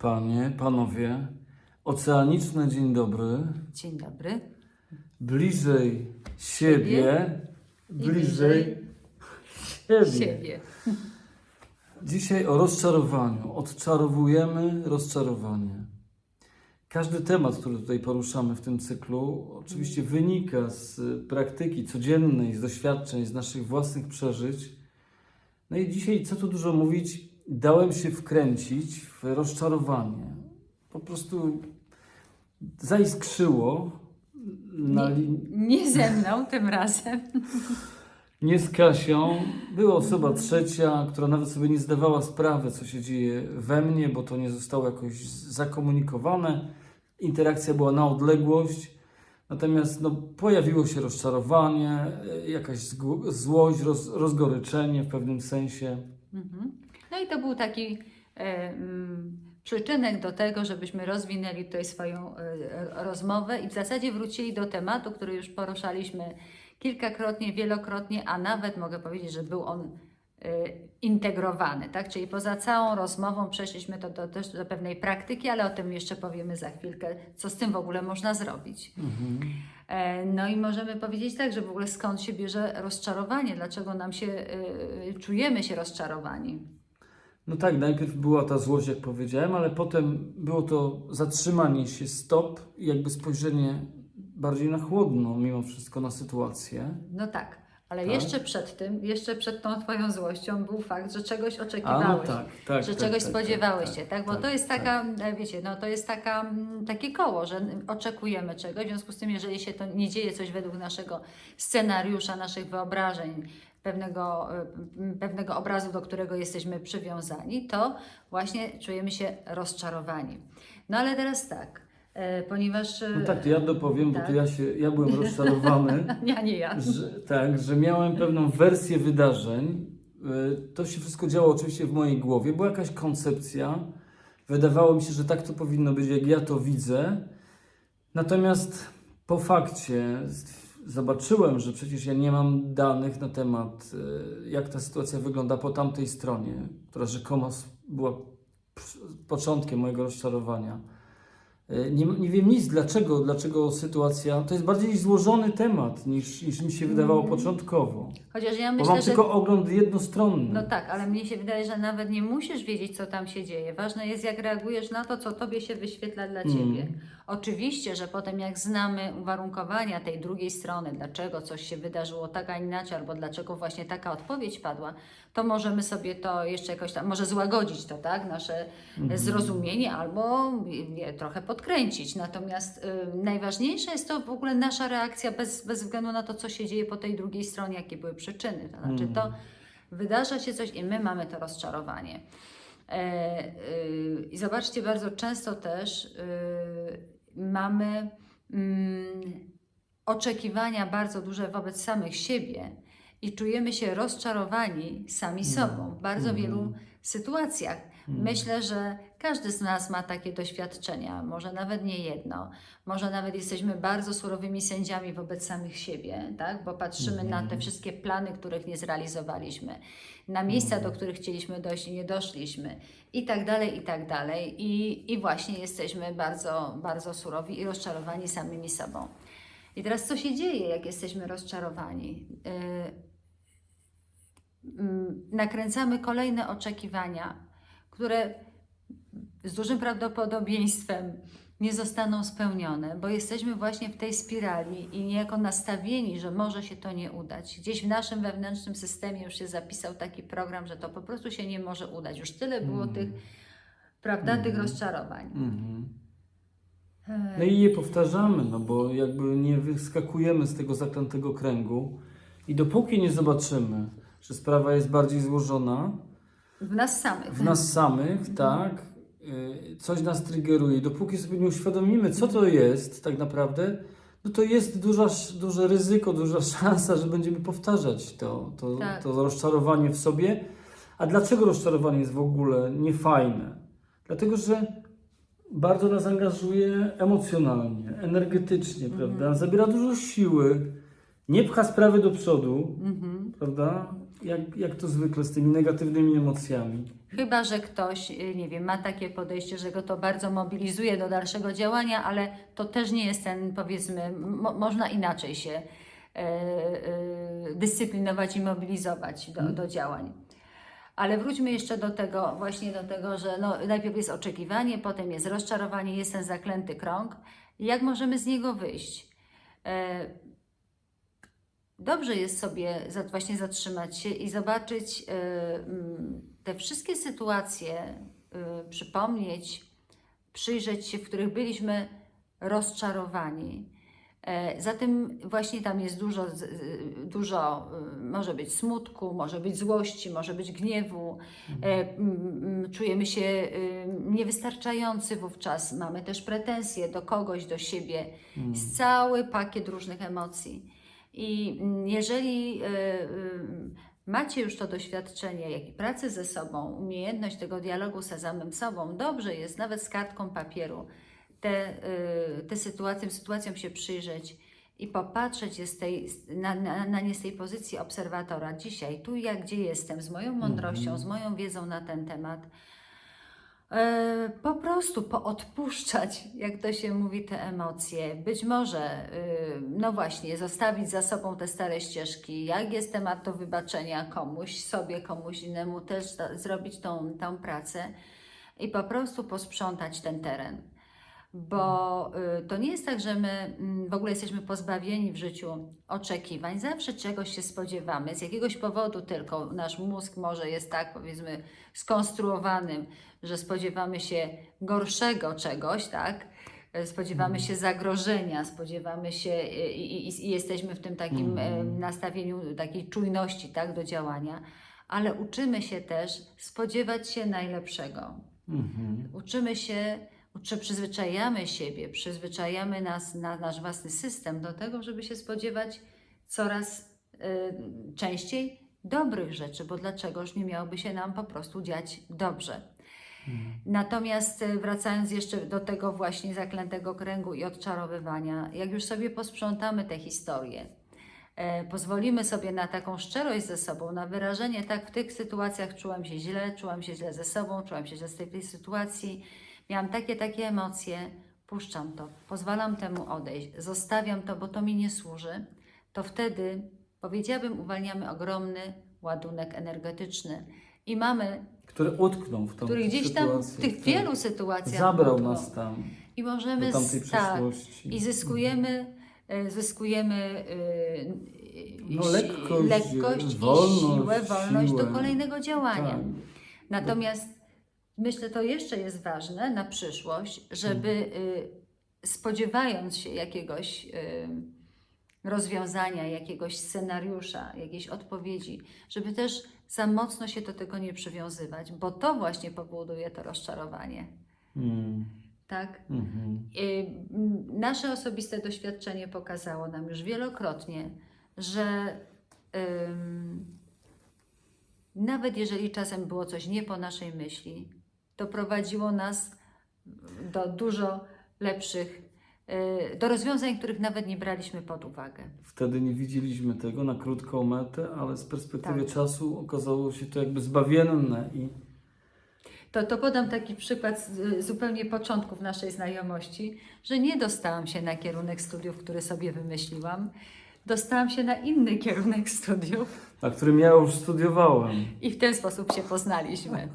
Panie, panowie, oceaniczne dzień dobry, Dzień dobry. bliżej siebie, Siebie bliżej siebie. Siebie. Dzisiaj o rozczarowaniu. Odczarowujemy rozczarowanie. Każdy temat, który tutaj poruszamy w tym cyklu, oczywiście wynika z praktyki codziennej, z doświadczeń, z naszych własnych przeżyć. No i dzisiaj, co tu dużo mówić, dałem się wkręcić w rozczarowanie. Po prostu zaiskrzyło na Nie, linii. nie ze mną tym razem. Nie z Kasią. Była osoba trzecia, która nawet sobie nie zdawała sprawy, co się dzieje we mnie, bo to nie zostało jakoś zakomunikowane. Interakcja była na odległość. Natomiast no, pojawiło się rozczarowanie, jakaś złość, roz, rozgoryczenie w pewnym sensie. Mhm. No i to był taki e, mm, przyczynek do tego, żebyśmy rozwinęli tutaj swoją e, rozmowę i w zasadzie wrócili do tematu, który już poruszaliśmy kilkakrotnie, wielokrotnie, a nawet mogę powiedzieć, że był on e, integrowany, tak? Czyli poza całą rozmową przeszliśmy to do, też do pewnej praktyki, ale o tym jeszcze powiemy za chwilkę, co z tym w ogóle można zrobić. E, No i możemy powiedzieć tak, że w ogóle skąd się bierze rozczarowanie, dlaczego nam się, e, czujemy się rozczarowani. No tak, najpierw była ta złość, jak powiedziałem, ale potem było to zatrzymanie się, stop i jakby spojrzenie bardziej na chłodno mimo wszystko na sytuację. No tak, ale Tak. jeszcze przed tym, jeszcze przed tą Twoją złością był fakt, że czegoś A oczekiwałeś. no tak, tak. że tak, czegoś tak, spodziewałeś tak, się, tak? Bo tak, to jest tak. taka, e, wiecie, no to jest taka, mm, takie koło, że oczekujemy czegoś, w związku z tym, jeżeli się to nie dzieje coś według naszego scenariusza, naszych wyobrażeń, pewnego, e, pewnego obrazu, do którego jesteśmy przywiązani, to właśnie czujemy się rozczarowani. No ale teraz tak, e, ponieważ... e, No tak, to ja dopowiem, bo Tak. to ja, się, ja byłem rozczarowany, Ja nie ja. że, tak, że miałem pewną wersję wydarzeń. To się wszystko działo oczywiście w mojej głowie. Była jakaś koncepcja. Wydawało mi się, że tak to powinno być, jak ja to widzę. Natomiast po fakcie zobaczyłem, że przecież ja nie mam danych na temat, y, jak ta sytuacja wygląda po tamtej stronie, która rzekomo była początkiem mojego rozczarowania. Y, Nie, nie wiem nic, dlaczego, dlaczego sytuacja. To jest bardziej złożony temat niż, niż mi się wydawało początkowo. Chociaż ja Bo myślę, mam że... tylko ogląd jednostronny. No tak, ale mnie się wydaje, że nawet nie musisz wiedzieć, co tam się dzieje. Ważne jest, jak reagujesz na to, co tobie się wyświetla dla Mm. ciebie. Oczywiście, że potem jak znamy uwarunkowania tej drugiej strony, dlaczego coś się wydarzyło tak, a inaczej, albo dlaczego właśnie taka odpowiedź padła, to możemy sobie to jeszcze jakoś tam, może złagodzić to, tak, nasze Mhm. zrozumienie, albo je trochę podkręcić. Natomiast y, najważniejsze jest to w ogóle nasza reakcja bez, bez względu na to, co się dzieje po tej drugiej stronie, jakie były przyczyny. To znaczy to Mhm. wydarza się coś i my mamy to rozczarowanie. E, y, I zobaczcie, bardzo często też y, mamy mm, oczekiwania bardzo duże wobec samych siebie i czujemy się rozczarowani sami sobą w bardzo wielu sytuacjach. Myślę, że każdy z nas ma takie doświadczenia, może nawet nie jedno, może nawet jesteśmy bardzo surowymi sędziami wobec samych siebie, tak? bo patrzymy na te wszystkie plany, których nie zrealizowaliśmy, na miejsca, do których chcieliśmy dojść i nie doszliśmy, i tak dalej, i tak dalej. I, i właśnie jesteśmy bardzo, bardzo surowi i rozczarowani samymi sobą. I teraz co się dzieje, jak jesteśmy rozczarowani? Yy, mm, nakręcamy kolejne oczekiwania, które z dużym prawdopodobieństwem nie zostaną spełnione, bo jesteśmy właśnie w tej spirali i niejako nastawieni, że może się to nie udać. Gdzieś w naszym wewnętrznym systemie już się zapisał taki program, że to po prostu się nie może udać. Już tyle było tych, prawda, tych rozczarowań. Mhm. E, No i je powtarzamy, no bo jakby nie wyskakujemy z tego zaklętego kręgu i dopóki nie zobaczymy, że sprawa jest bardziej złożona W nas samych. w nas samych, tak, y, coś nas triggeruje, dopóki sobie nie uświadomimy, co to jest tak naprawdę, no to jest duża, duże ryzyko, duża szansa, że będziemy powtarzać to, to, Tak. to rozczarowanie w sobie. A dlaczego rozczarowanie jest w ogóle niefajne? Dlatego, że bardzo nas angażuje emocjonalnie, energetycznie, prawda? Zabiera dużo siły, nie pcha sprawy do przodu, Mhm. prawda? Jak, jak to zwykle z tymi negatywnymi emocjami. Chyba, że ktoś, y, nie wiem, ma takie podejście, że go to bardzo mobilizuje do dalszego działania, ale to też nie jest ten, powiedzmy, mo, można inaczej się e, e, dyscyplinować i mobilizować do, do działań. Ale wróćmy jeszcze do tego, właśnie do tego, że no, najpierw jest oczekiwanie, potem jest rozczarowanie, jest ten zaklęty krąg. Jak możemy z niego wyjść? Dobrze jest sobie właśnie zatrzymać się i zobaczyć e, mm, te wszystkie sytuacje, e, przypomnieć, przyjrzeć się, w których byliśmy rozczarowani. E, Zatem właśnie tam jest dużo, z- dużo y, może być smutku, może być złości, może być gniewu. E, mm, mm, Czujemy się y, niewystarczający wówczas, mamy też pretensje do kogoś, do siebie. Jest cały pakiet różnych emocji. I jeżeli y, y, macie już to doświadczenie, jak i pracę ze sobą, umiejętność tego dialogu z samym sobą, dobrze jest nawet z kartką papieru te, y, te sytuacje, sytuacjom się przyjrzeć i popatrzeć je z tej, na, na, na nie z tej pozycji obserwatora dzisiaj, tu ja gdzie jestem, z moją mądrością, z moją wiedzą na ten temat. E, po prostu poodpuszczać, jak to się mówi, te emocje. Być może, y, no właśnie, zostawić za sobą te stare ścieżki. Jak jest temat do wybaczenia komuś, sobie, komuś innemu, też zrobić tą, tą pracę i po prostu posprzątać ten teren. Bo y, to nie jest tak, że my mm, w ogóle jesteśmy pozbawieni w życiu oczekiwań. Zawsze czegoś się spodziewamy, z jakiegoś powodu tylko. Nasz mózg może jest tak, powiedzmy, skonstruowanym, że spodziewamy się gorszego czegoś, tak? E, Spodziewamy się zagrożenia, spodziewamy się y, i, i, i jesteśmy w tym takim e, nastawieniu takiej czujności, tak, do działania, ale uczymy się też spodziewać się najlepszego. Mhm. Uczymy się, przyzwyczajamy siebie, przyzwyczajamy nas, na nasz własny system do tego, żeby się spodziewać coraz y, częściej dobrych rzeczy, bo dlaczegoż nie miałoby się nam po prostu dziać dobrze. Natomiast y, wracając jeszcze do tego właśnie zaklętego kręgu i odczarowywania, jak już sobie posprzątamy te historie, e, pozwolimy sobie na taką szczerość ze sobą, na wyrażenie, tak w tych sytuacjach czułam się źle, czułam się źle ze sobą, czułam się źle z tej, tej sytuacji, miałam takie, takie emocje, puszczam to, pozwalam temu odejść, zostawiam to, bo to mi nie służy, to wtedy, powiedziałabym, uwalniamy ogromny ładunek energetyczny i mamy, Które utknął w tą który gdzieś tam w tych wielu sytuacjach Zabrał utknął. nas tam i możemy do tak, i zyskujemy, e, zyskujemy e, No, lekkość, lekkość wolność, i siłę, wolność do siłę. kolejnego działania. Tak. Natomiast myślę, to jeszcze jest ważne na przyszłość, żeby y, spodziewając się jakiegoś y, rozwiązania, jakiegoś scenariusza, jakiejś odpowiedzi, żeby też za mocno się do tego nie przywiązywać, bo to właśnie powoduje to rozczarowanie. Mm. Tak? Mhm. Y, m, Nasze osobiste doświadczenie pokazało nam już wielokrotnie, że ym, nawet jeżeli czasem było coś nie po naszej myśli, to prowadziło nas do dużo lepszych, y, do rozwiązań, których nawet nie braliśmy pod uwagę. Wtedy nie widzieliśmy tego na krótką metę, ale z perspektywy Tak. czasu okazało się to jakby zbawienne i To, to podam taki przykład z zupełnie początków naszej znajomości, że nie dostałam się na kierunek studiów, który sobie wymyśliłam. Dostałam się na inny kierunek studiów na którym ja już studiowałem. i w ten sposób się poznaliśmy.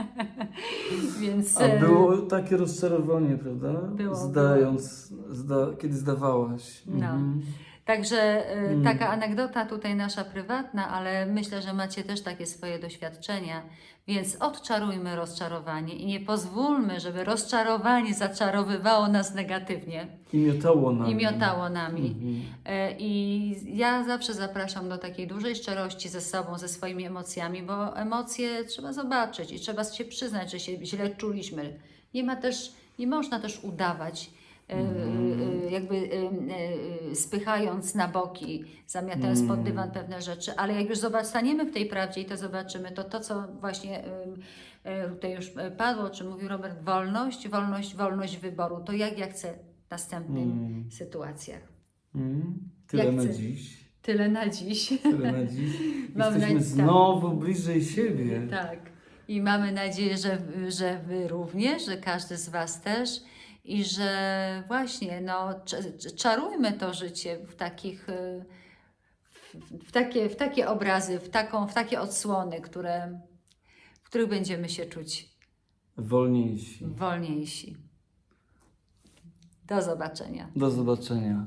Więc A e, było takie rozczarowanie, prawda? Było, Zdając, Zda, kiedy zdawałaś. No. Mhm. Także e, Mm. taka anegdota tutaj nasza prywatna, ale myślę, że macie też takie swoje doświadczenia, więc odczarujmy rozczarowanie i nie pozwólmy, żeby rozczarowanie zaczarowywało nas negatywnie I miotało nami. i miotało nami. E, I ja zawsze zapraszam do takiej dużej szczerości ze sobą, ze swoimi emocjami, bo emocje trzeba zobaczyć i trzeba się przyznać, że się źle czuliśmy. Nie ma też, nie można też udawać, jakby e, e, spychając na boki, zamiatając pod dywan pewne rzeczy, ale jak już zobacz, staniemy w tej prawdzie i to zobaczymy, to to, co właśnie e, e, tutaj już padło, o czym mówił Robert, wolność, wolność, wolność wyboru, to jak ja chcę w następnych Mm. sytuacjach. Mhm. Tyle Jak na chcę. dziś. Tyle na dziś. Tyle na dziś. Jesteśmy znowu bliżej siebie. tak. I mamy nadzieję, że, że Wy również, że każdy z Was też. I że właśnie, no, cz- czarujmy to życie w takich, y, w, takie, w takie obrazy, w, taką, w takie odsłony, które, w których będziemy się czuć Wolniejsi. wolniejsi. Do zobaczenia. Do zobaczenia.